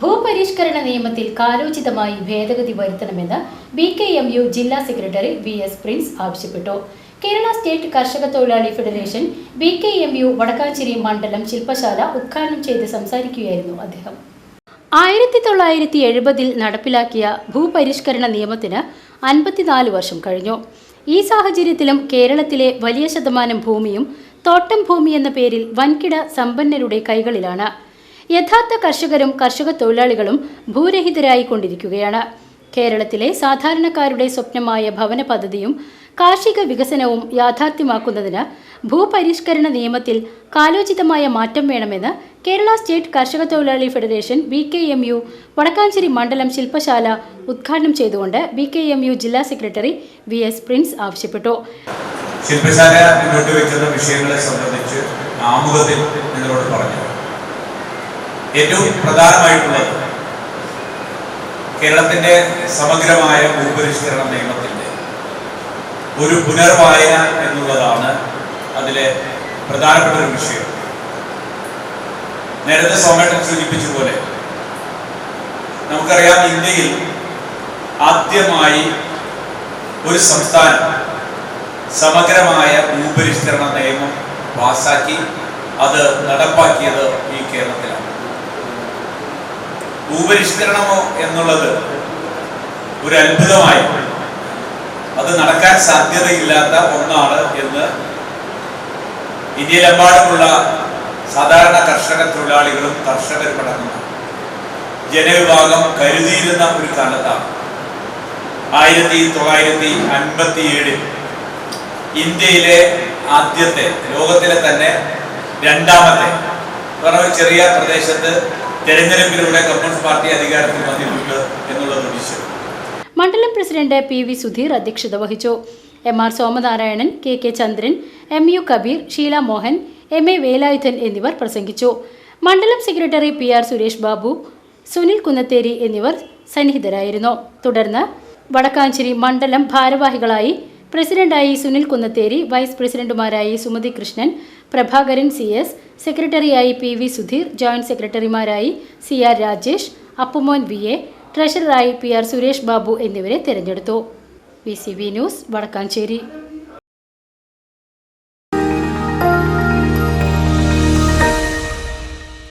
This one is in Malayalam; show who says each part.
Speaker 1: ഭൂപരിഷ്കരണ നിയമത്തിൽ കാലോചിതമായി ഭേദഗതി വരുത്തണമെന്ന് ബി കെ എം യു ജില്ലാ സെക്രട്ടറി വി എസ് പ്രിൻസ് ആവശ്യപ്പെട്ടു കേരള സ്റ്റേറ്റ് കർഷക തൊഴിലാളി federation B K M U Vadakkanchery മണ്ഡലം ശില്പശാല ഉദ്ഘാടനം ചെയ്ത് സംസാരിക്കുകയായിരുന്നു അദ്ദേഹം ആയിരത്തി തൊള്ളായിരത്തി എഴുപതിൽ നടപ്പിലാക്കിയ ഭൂപരിഷ്കരണ നിയമത്തിന് അൻപത്തിനാല് വർഷം കഴിഞ്ഞു ഈ സാഹചര്യത്തിലും കേരളത്തിലെ വലിയ ശതമാനം ഭൂമിയും തോട്ടം ഭൂമി എന്ന പേരിൽ വൻകിട സമ്പന്നരുടെ കൈകളിലാണ് യഥാർത്ഥ കർഷകരും കർഷക തൊഴിലാളികളും ഭൂരഹിതരായി കൊണ്ടിരിക്കുകയാണ് കേരളത്തിലെ സാധാരണക്കാരുടെ സ്വപ്നമായ ഭവന പദ്ധതിയും കാർഷിക വികസനവും യാഥാർത്ഥ്യമാക്കുന്നതിന് ഭൂപരിഷ്കരണ നിയമത്തിൽ കാലോചിതമായ മാറ്റം വേണമെന്ന് കേരള സ്റ്റേറ്റ് കർഷക തൊഴിലാളി federation B K M U Vadakkanchery മണ്ഡലം ശില്പശാല ഉദ്ഘാടനം ചെയ്തുകൊണ്ട് ബി കെ എം യു ജില്ലാ സെക്രട്ടറി വി എസ് പ്രിൻസ് ആവശ്യപ്പെട്ടു
Speaker 2: ശില്പശാല മുന്നോട്ട് വെച്ചിരുന്ന വിഷയങ്ങളെ സംബന്ധിച്ച് ആമുഖത്തിൽ നിങ്ങളോട് പറഞ്ഞു ഏറ്റവും പ്രധാനമായിട്ടുള്ളത് കേരളത്തിന്റെ സമഗ്രമായ ഭൂപരിഷ്കരണ നിയമത്തിന്റെ ഒരു പുനർവായന എന്നുള്ളതാണ് അതിലെ പ്രധാനപ്പെട്ട ഒരു വിഷയം നേരത്തെ സോമേട്ടൻ സൂചിപ്പിച്ച പോലെ നമുക്കറിയാം ഇന്ത്യയിൽ ആദ്യമായി ഒരു സംസ്ഥാനം സമഗ്രമായ ഭൂപരിഷ്കരണ നിയമം പാസാക്കി അത് നടപ്പാക്കിയത് ഈ കേരളത്തിലാണ് ഭൂപരിഷ്കരണമോ എന്നുള്ളത് ഒരു അത്ഭുതമായി അത് നടക്കാൻ സാധ്യതയില്ലാത്ത ഒന്നാണ് എന്ന് ഇന്ത്യയിലെമ്പാടുമുള്ള സാധാരണ കർഷക തൊഴിലാളികളും കർഷകരും അടങ്ങുന്നു ജനവിഭാഗം കരുതിയിരുന്ന ഒരു കാലത്താണ് ആയിരത്തി തൊള്ളായിരത്തി അൻപത്തി ഏഴിൽ ഇന്ത്യയിലെ ആദ്യത്തെ ലോകത്തിലെ തന്നെ രണ്ടാമത്തെ പറഞ്ഞ ചെറിയ പ്രദേശത്ത് തെരഞ്ഞെടുപ്പിലൂടെ കമ്മ്യൂണിസ്റ്റ് പാർട്ടി അധികാരത്തിൽ വന്നിട്ടുണ്ട് എന്നുള്ളത് വിഷയം
Speaker 1: മണ്ഡലം പ്രസിഡന്റ് പി വി സുധീർ അധ്യക്ഷത വഹിച്ചു M R Somanarayanan K K Chandran M U Kabeer Sheela Mohan M A Velayudhan എന്നിവർ പ്രസംഗിച്ചു മണ്ഡലം secretary P R Suresh Babu Sunil Kunnathery എന്നിവർ സന്നിഹിതരായിരുന്നു തുടർന്ന് വടക്കാഞ്ചേരി മണ്ഡലം ഭാരവാഹികളായി പ്രസിഡന്റായി സുനിൽ കുന്നത്തേരി വൈസ് പ്രസിഡന്റുമാരായി സുമതി കൃഷ്ണൻ പ്രഭാകരൻ സി എസ് സെക്രട്ടറിയായി പി വി സുധീർ ജോയിന്റ് സെക്രട്ടറിമാരായി C R Rajesh Appumon V A ട്രഷററായി പി ആർ സുരേഷ് ബാബു എന്നിവരെ തിരഞ്ഞെടുത്തു V C V news Vadakkanchery